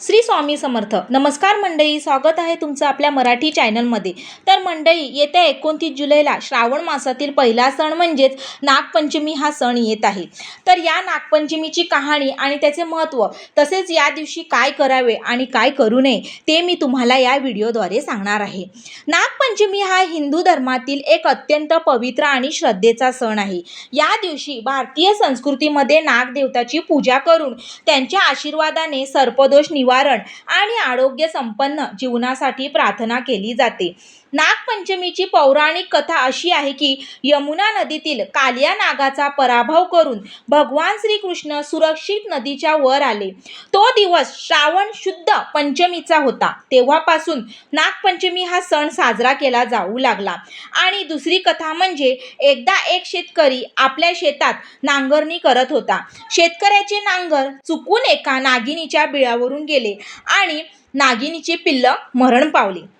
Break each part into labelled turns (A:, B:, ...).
A: श्री स्वामी समर्थ. नमस्कार मंडळी स्वागत आहे तुमचं आपल्या मराठी चॅनलमध्ये. तर मंडळी येत्या एकोणतीस जुलैला श्रावण मासातील पहिला सण म्हणजेच नागपंचमी हा सण येत आहे. तर या नागपंचमीची कहाणी आणि त्याचे महत्त्व तसेच या दिवशी काय करावे आणि काय करू नये ते मी तुम्हाला या व्हिडिओद्वारे सांगणार आहे. नागपंचमी हा हिंदू धर्मातील एक अत्यंत पवित्र आणि श्रद्धेचा सण आहे. या दिवशी भारतीय संस्कृतीमध्ये नागदेवताची पूजा करून त्यांच्या आशीर्वादाने सर्पदोष निवारण आणि आरोग्य संपन्न जीवनासाठी प्रार्थना केली जाते. नागपंचमीची पौराणिक कथा अशी आहे की यमुना नदीतील कालिया नागाचा पराभव करून भगवान श्रीकृष्ण सुरक्षित नदीच्या वर आले. तो दिवस श्रावण शुद्ध पंचमीचा होता. तेव्हापासून नागपंचमी हा सण साजरा केला जाऊ लागला. आणि दुसरी कथा म्हणजे एकदा एक शेतकरी आपल्या शेतात नांगरणी करत होता. शेतकऱ्याचे नांगर चुकून एका नागिनीच्या बिळावरून गेले आणि नागिनीचे पिल्ल मरण पावले.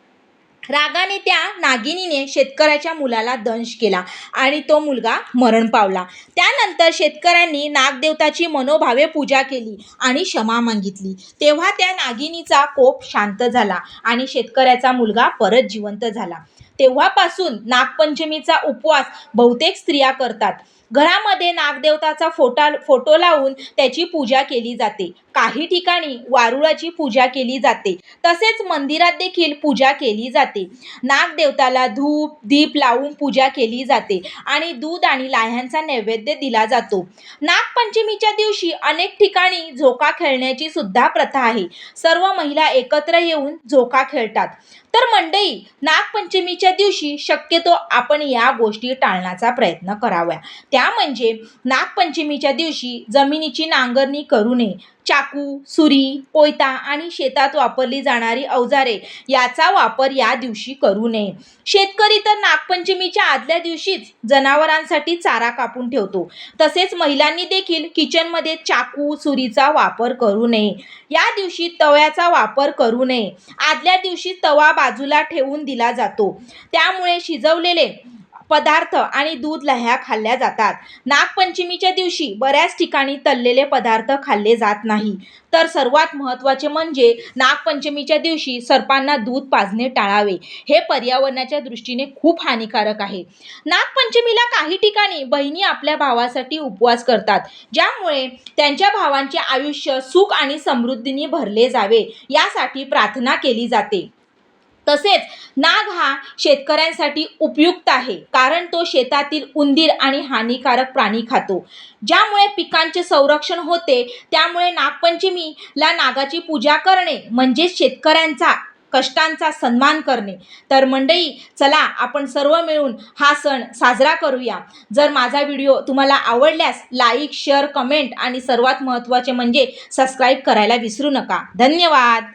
A: रागाने त्या नागिनीने शेतकऱ्याच्या मुलाला दंश केला आणि तो मुलगा मरण पावला. त्यानंतर शेतकऱ्यांनी नागदेवताची मनोभावे पूजा केली आणि क्षमा मागितली. तेव्हा त्या नागिनीचा कोप शांत झाला आणि शेतकऱ्याचा मुलगा परत जिवंत झाला. तेव्हापासून नागपंचमीचा उपवास बहुतेक स्त्रिया करतात. घरामध्ये नागदेवताचा फोटा फोटो लावून त्याची पूजा केली जाते. काही ठिकाणी वारुळाची पूजा केली जाते. तसेच मंदिरात देखील पूजा केली जाते. नागदेवताला धूप दीप लावून पूजा केली जाते आणि दूध आणि लाह्यांचा नैवेद्य दिला जातो. नागपंचमीच्या दिवशी अनेक ठिकाणी झोका खेळण्याची सुद्धा प्रथा आहे. सर्व महिला एकत्र येऊन झोका खेळतात. तर मंडई नागपंचमीच्या दिवशी शक्यतो आपण या गोष्टी टाळण्याचा प्रयत्न कराव्या. त्या म्हणजे नागपंचमीच्या दिवशी जमिनीची नांगरणी करू नये. चाकू सुरी कोयता आणि शेतात वापरली जाणारी अवजारे याचा वापर या दिवशी करू नये. शेतकरी तर नागपंचमीच्या आदल्या दिवशीच जनावरांसाठी चारा कापून ठेवतो. तसेच महिलांनी देखील किचनमध्ये चाकू सुरीचा वापर करू नये. या दिवशी तव्याचा वापर करू नये. आदल्या दिवशी तवा बाजूला ठेवून दिला जातो. त्यामुळे शिजवलेले पदार्थ आणि दूध लह्या खाल्ल्या जातात. नागपंचमीच्या दिवशी बऱ्याच ठिकाणी तळलेले पदार्थ खाल्ले जात नाही. तर सर्वात महत्त्वाचे म्हणजे नागपंचमीच्या दिवशी सर्पांना दूध पाजणे टाळावे. हे पर्यावरणाच्या दृष्टीने खूप हानिकारक आहे. नागपंचमीला काही ठिकाणी बहिणी आपल्या भावासाठी उपवास करतात. ज्यामुळे त्यांच्या भावांचे आयुष्य सुख आणि समृद्धीने भरले जावे. यासाठी प्रार्थना केली जाते. तसेच नाग हा शेतकऱ्यांसाठी उपयुक्त आहे कारण तो शेतातील उंदीर आणि हानिकारक प्राणी खातो. ज्यामुळे पिकांचे संरक्षण होते त्यामुळे नागपंचमीला नागाची पूजा करणे म्हणजेच शेतकऱ्यांचा कष्टांचा सन्मान करणे. तर मंडळी चला आपण सर्व मिळून हा सण साजरा करूया. जर माझा व्हिडिओ तुम्हाला आवडल्यास लाईक शेअर कमेंट आणि सर्वात महत्त्वाचे म्हणजे सबस्क्राईब करायला विसरू नका. धन्यवाद!